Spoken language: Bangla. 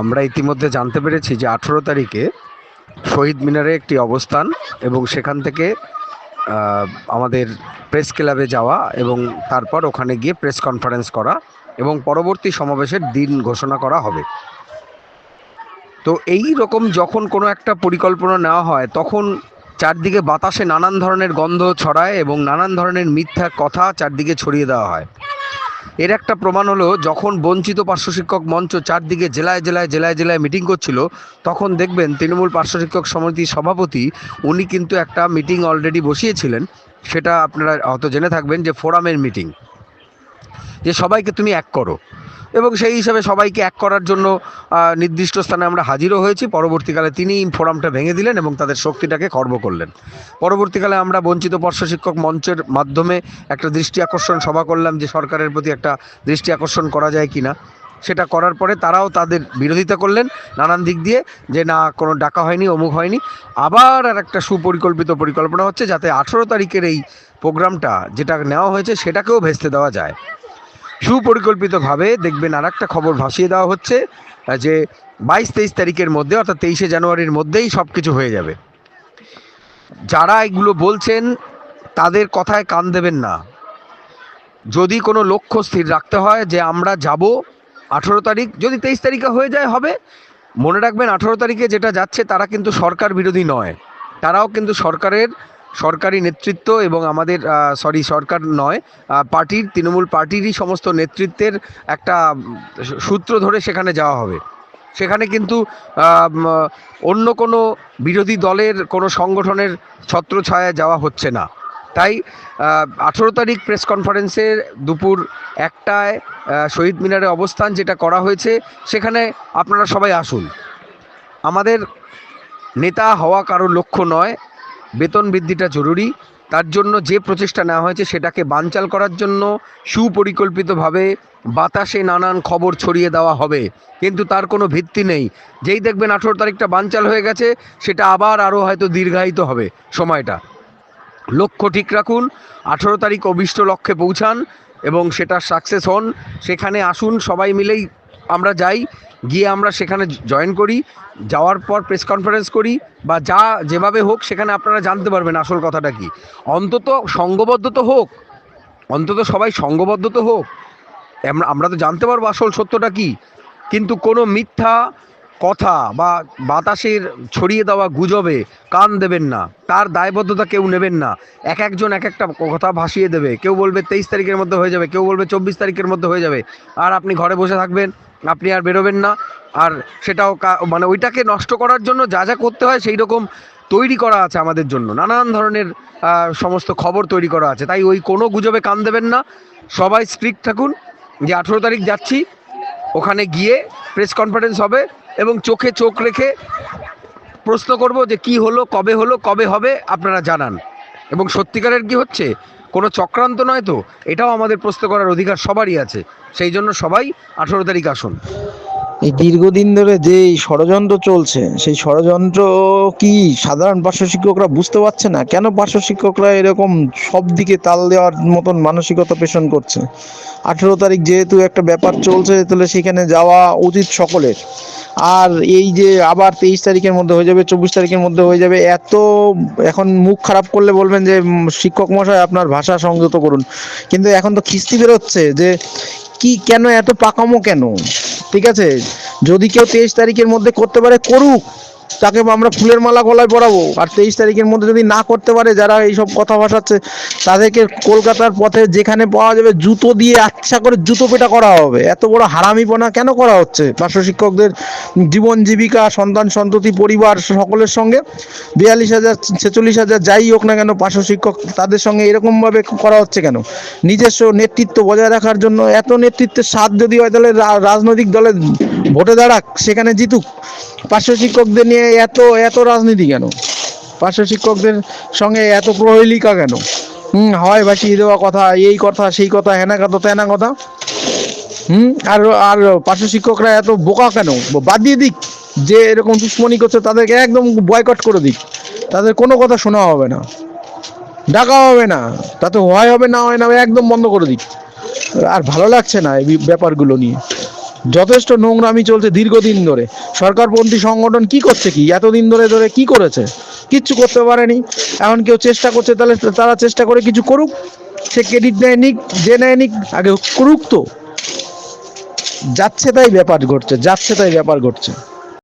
আমরা ইতিমধ্যে জানতে পেরেছি যে আঠেরো তারিখে শহীদ মিনারে একটি অবস্থান এবং সেখান থেকে আমাদের প্রেস ক্লাবে যাওয়া এবং তারপর ওখানে গিয়ে প্রেস কনফারেন্স করা এবং পরবর্তী সমাবেশের দিন ঘোষণা করা হবে। তো এই রকম যখন কোনো একটা পরিকল্পনা নেওয়া হয়, তখন চারদিকে বাতাসে নানান ধরনের গন্ধ ছড়ায় এবং নানান ধরনের মিথ্যা কথা চারদিকে ছড়িয়ে দেওয়া হয়। এর একটা প্রমাণ হলো, যখন বঞ্চিত পার্শ্ব শিক্ষক মঞ্চ চারদিকে জেলায় জেলায় জেলায় জেলায় মিটিং করছিল, তখন দেখবেন তৃণমূল পার্শ্ব শিক্ষক সমিতির সভাপতি, উনি কিন্তু একটা মিটিং অলরেডি বসিয়েছিলেন। সেটা আপনারা হয়তো জেনে থাকবেন যে ফোরামের মিটিং যে সবাইকে তুমি এক করো। এবং সেই হিসাবে সবাইকে এক করার জন্য নির্দিষ্ট স্থানে আমরা হাজিরও হয়েছি। পরবর্তীকালে তিনি ফোরামটা ভেঙে দিলেন এবং তাদের শক্তিটাকে খর্ব করলেন। পরবর্তীকালে আমরা বঞ্চিত পার্শ্ব শিক্ষক মঞ্চের মাধ্যমে একটা দৃষ্টি আকর্ষণ, সভা করলাম যে সরকারের প্রতি একটা দৃষ্টি আকর্ষণ করা যায় কিনা। সেটা করার পরে তারাও তাদের বিরোধিতা করলেন নানান দিক দিয়ে যে, না, কোনো ডাকা হয়নি, অমুক হয়নি। আবার আর একটা সুপরিকল্পিত পরিকল্পনা হচ্ছে যাতে আঠেরো তারিখের এই প্রোগ্রামটা যেটা নেওয়া হয়েছে সেটাকেও ভেস্তে দেওয়া যায়। সুপরিকল্পিতভাবে দেখবেন আর একটা খবর ভাসিয়ে দেওয়া হচ্ছে, যে বাইশ তেইশ তারিখের মধ্যে, অর্থাৎ তেইশে জানুয়ারির মধ্যেই সব কিছু হয়ে যাবে। যারা এগুলো বলছেন, তাদের কথায় কান দেবেন না। যদি কোনো লক্ষ্য স্থির রাখতে হয় যে আমরা যাব আঠেরো তারিখ, যদি তেইশ তারিখে হয়ে যায়, হবে। মনে রাখবেন আঠেরো তারিখে যেটা যাচ্ছে, তারা কিন্তু সরকার বিরোধী নয়। তারাও কিন্তু সরকারের সরকারি নেতৃত্ব এবং আমাদের সরি সরকার নয় পার্টির, তৃণমূল পার্টিরই সমস্ত নেতৃত্বের একটা সূত্র ধরে সেখানে যাওয়া হবে। সেখানে কিন্তু অন্য কোনো বিরোধী দলের কোনো সংগঠনের ছত্রছায়ায় যাওয়া হচ্ছে না। তাই আঠেরো তারিখ প্রেস কনফারেন্সে দুপুর একটায় শহীদ মিনারে অবস্থান যেটা করা হয়েছে, সেখানে আপনারা সবাই আসুন। আমাদের নেতা হওয়া কারও লক্ষ্য নয় বেতন বৃদ্ধিটা জরুরি। তার জন্য যে প্রচেষ্টা নেওয়া হয়েছে সেটাকে বানচাল করার জন্য সুপরিকল্পিতভাবে বাতাসে নানান খবর ছড়িয়ে দেওয়া হবে। কিন্তু তার কোনো ভিত্তি নেই। যেই দেখবেন আঠেরো তারিখটা বানচাল হয়ে গেছে, সেটা আবার আরও হয়তো দীর্ঘায়িত হবে সময়টা। লক্ষ্য ঠিক রাখুন, আঠেরো তারিখ অভিষ্ট লক্ষ্যে পৌঁছান এবং সেটা সাকসেস হন। সেখানে আসুন, সবাই মিলেই আমরা যাই, গিয়ে আমরা সেখানে জয়েন করি, যাওয়ার পর প্রেস কনফারেন্স করি, বা যা যেভাবে হোক সেখানে আপনারা জানতে পারবেন আসল কথাটা কি। অন্তত সঙ্গবদ্ধ তো হোক, অন্তত সবাই সঙ্গবদ্ধ তো হোক আমরা তো জানতে পারব আসল সত্যটা কি। কিন্তু কোনো মিথ্যা কথা বা বাতাসের ছড়িয়ে দেওয়া গুজবে কান দেবেন না, তার দায়বদ্ধতা কেউ নেবেন না। এক একজন এক একটা কথা ভাসিয়ে দেবে। কেউ বলবে তেইশ তারিখের মধ্যে হয়ে যাবে, কেউ বলবে চব্বিশ তারিখের মধ্যে হয়ে যাবে। আর আপনি ঘরে বসে থাকবেন, আপনি আর বেরোবেন না। আর সেটাও মানে ওইটাকে নষ্ট করার জন্য যা যা করতে হয় সেই রকম তৈরি করা আছে আমাদের জন্য। নানান ধরনের সমস্ত খবর তৈরি করা আছে। তাই ওই কোনো গুজবে কান দেবেন না। সবাই স্ট্রিক্ট থাকুন যে আঠেরো তারিখ যাচ্ছি ওখানে গিয়ে প্রেস কনফারেন্স হবে এবং চোখে চোখ রেখে প্রশ্ন করব যে কি হলো, কবে হলো, কবে হবে, আপনারা জানান। এবং সত্যিকারের কি হচ্ছে, কোনো চক্রান্ত নয় তো, এটাও আমাদের প্রশ্ন করার অধিকার সবারই আছে। সেই জন্য সবাই আঠেরো তারিখ আসুন। এই দীর্ঘদিন ধরে যে ষড়যন্ত্র চলছে, সেই ষড়যন্ত্র কি সাধারণ পার্শ্ব শিক্ষকরা বুঝতে পারছে না? কেন পার্শ্ব শিক্ষকরা এরকম সব দিকে তাল দেওয়ার মতন মানসিকতা পেশন করছে? আঠেরো তারিখ যেহেতু একটা ব্যাপার চলছে, তাহলে সেখানে যাওয়া উচিত সকলের। আর এই যে আবার তেইশ তারিখের মধ্যে হয়ে যাবে, চব্বিশ তারিখের মধ্যে হয়ে যাবে, এত এখন মুখ খারাপ করলে বলবেন যে শিক্ষক মশাই আপনার ভাষা সংযত করুন। কিন্তু এখন তো খিস্তি বেরোচ্ছে যে, কি, কেন এত পাকামো কেন? ঠিক আছে? যদি কেউ তেইশ তারিখের মধ্যে করতে পারে করুক। তাকে আমরা ফুলের মালা গলায় পরাবো। আর তেইশ তারিখের মধ্যে যদি না করতে পারে, যারা এইসব কথা ভাসাচ্ছে তাদেরকে কলকাতার পথে যেখানে পাওয়া যাবে জুতো দিয়ে আচ্ছা করে জুতো পেটা করা হবে। এত বড় হারামিপনা কেন করা হচ্ছে? পার্শ্ব শিক্ষকদের জীবন জীবিকা, সন্তান সন্ততি, পরিবার, সকলের সঙ্গে বিয়াল্লিশ হাজার, ছেচল্লিশ হাজার যাই হোক না কেন পার্শ্ব শিক্ষক তাদের সঙ্গে এরকমভাবে করা হচ্ছে কেন? নিজস্ব নেতৃত্ব বজায় রাখার জন্য এত নেতৃত্বের স্বাদ যদি হয়, তাহলে রাজনৈতিক দলের ভোটে দাঁড়াক, সেখানে জিতুক। পার্শ্ব শিক্ষকদের নিয়ে এত এত রাজনীতি কেন? পার্শ্ব শিক্ষকদের সঙ্গে এত প্রহেলিকা কেন? হুম, হয় ভাসিয়ে দেওয়া কথা, এই কথা, সেই কথা, হেনা কথা, তেনা কথা? হুম, আর আর পার্শ্ব শিক্ষকরা এত বোকা কেন? বাদ দিয়ে দিক, যে এরকম দুশ্মনী করছে, তাদেরকে একদম বয়কট করে দিক। তাদের কোনো কথা শোনা হবে না, ডাকা হবে না, তাতে হয় হবে না হয় না একদম বন্ধ করে দিক। আর ভালো লাগছে না এই ব্যাপারগুলো নিয়ে। যথেষ্ট নোংরামি চলছে দীর্ঘদিন ধরে। সরকারপন্থী সংগঠন কি করছে কি? এতদিন ধরে ধরে কি করেছে? কিচ্ছু করতে পারেনি। এখন কেউ চেষ্টা করছে, তাহলে তারা চেষ্টা করে কিছু করুক। সে ক্রেডিট নেয় নিক, যে নেয় নিক, আগে করুক তো। যাচ্ছে তাই ব্যাপার ঘটছে, যাচ্ছে তাই ব্যাপার ঘটছে।